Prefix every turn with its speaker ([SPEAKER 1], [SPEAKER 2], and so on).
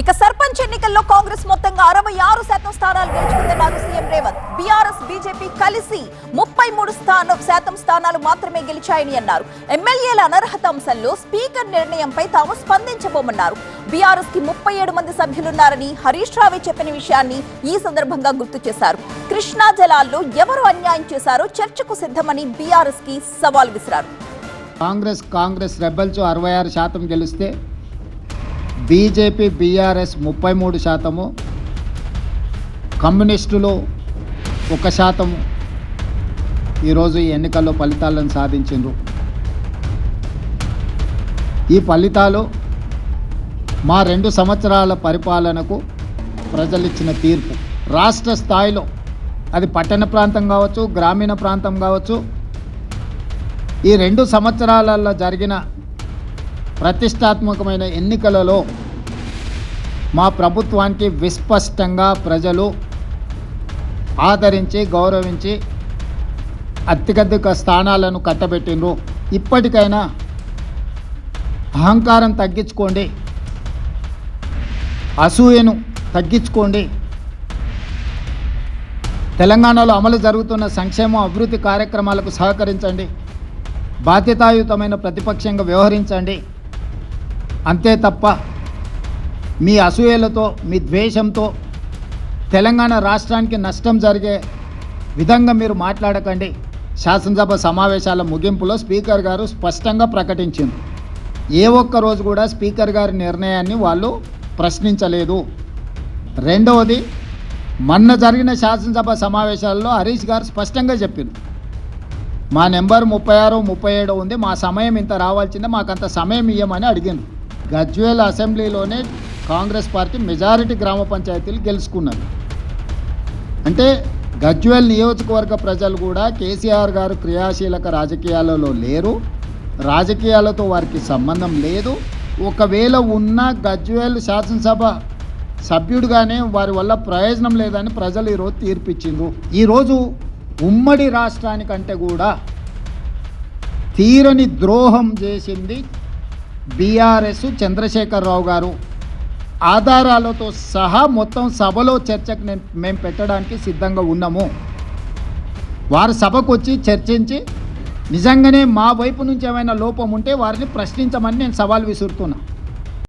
[SPEAKER 1] ఇక సర్పంచ్ ఎన్నికల్లో కాంగ్రెస్ మొత్తంగా అరవై ఆరు శాతం స్థానాలు గెలుచుకుంటున్నారు సీఎం రేవంత్. బీఆర్ఎస్ బీజేపీ కలిసి ముప్పై మూడు స్థానం శాతం స్థానాలు మాత్రమే గెలిచాయని అన్నారు. ఎమ్మెల్యేల అనర్హత అంశంలో స్పీకర్ నిర్ణయంపై తాము స్పందించబోమన్నారు. బీఆర్ఎస్కి ముప్పై ఏడు మంది సభ్యులున్నారని హరీష్ రావే చెప్పిన విషయాన్ని ఈ సందర్భంగా గుర్తు చేశారు. కృష్ణా జలాల్లో ఎవరు అన్యాయం చేశారో చర్చకు సిద్ధమని బీఆర్ఎస్కి సవాల్ విసిరారు.
[SPEAKER 2] కాంగ్రెస్ కాంగ్రెస్ రెబల్స్ అరవై ఆరు శాతం గెలిస్తే బీజేపీ బీఆర్ఎస్ ముప్పై మూడు శాతము కమ్యూనిస్టులు ఒక శాతము. ఈరోజు ఈ ఎన్నికల్లో ఫలితాలను సాధించిండ్రు. ఈ ఫలితాలు మా రెండు సంవత్సరాల పరిపాలనకు ప్రజలిచ్చిన తీర్పు. రాష్ట్ర స్థాయిలో అది పట్టణ ప్రాంతం కావచ్చు గ్రామీణ ప్రాంతం కావచ్చు ఈ రెండు సంవత్సరాలలో జరిగిన ప్రతిష్టాత్మకమైన ఎన్నికలలో మా ప్రభుత్వానికి విస్పష్టంగా ప్రజలు ఆదరించి గౌరవించి అత్యధిక స్థానాలను కట్టబెట్టిండ్రు. ఇప్పటికైనా అహంకారం తగ్గించుకోండి. అసూయను తగ్గించుకోండి. తెలంగాణలో అమలు జరుగుతున్న సంక్షేమ అభివృద్ధి కార్యక్రమాలకు సహకరించండి. బాధ్యతాయుతమైన ప్రతిపక్షంగా వ్యవహరించండి. అంతే తప్ప మీ అసూయలతో మీ ద్వేషంతో తెలంగాణ రాష్ట్రానికి నష్టం జరిగే విధంగా మీరు మాట్లాడకండి. శాసనసభ సమావేశాల ముగింపులో స్పీకర్ గారు స్పష్టంగా ప్రకటించింది. ఏ ఒక్క రోజు కూడా స్పీకర్ గారి నిర్ణయాన్ని వాళ్ళు ప్రశ్నించలేదు. రెండవది మొన్న జరిగిన శాసనసభ సమావేశాల్లో హరీష్ గారు స్పష్టంగా చెప్పింది మా నెంబర్ ముప్పై ఆరు ముప్పై ఏడు ఉంది మా సమయం ఇంత రావాల్సిందే మాకు అంత సమయం ఇవ్వమని అడిగింది గజ్వేల్ అసెంబ్లీలోనే కాంగ్రెస్ పార్టీ మెజారిటీ గ్రామ పంచాయతీలు గెలుచుకున్నది. అంటే గజ్వేల్ నియోజకవర్గ ప్రజలు కూడా కేసీఆర్ గారు క్రియాశీలక రాజకీయాలలో లేరు. రాజకీయాలతో వారికి సంబంధం లేదు. ఒకవేళ ఉన్న గజ్వేల్ శాసనసభ సభ్యుడిగానే వారి వల్ల ప్రయోజనం లేదని ప్రజలు ఈరోజు తీర్పిచ్చిండ్రు. ఈరోజు ఉమ్మడి రాష్ట్రానికంటే కూడా తీరని ద్రోహం చేసింది బీఆర్ఎస్ చంద్రశేఖరరావు గారు ఆధారాలతో సహా మొత్తం సభలో చర్చకు నేను మేము పెట్టడానికి సిద్ధంగా ఉన్నాము. వారు సభకు వచ్చి చర్చించి నిజంగానే మా వైపు నుంచి ఏమైనా లోపం ఉంటే వారిని ప్రశ్నించమని నేను సవాల్ విసురుతున్నా.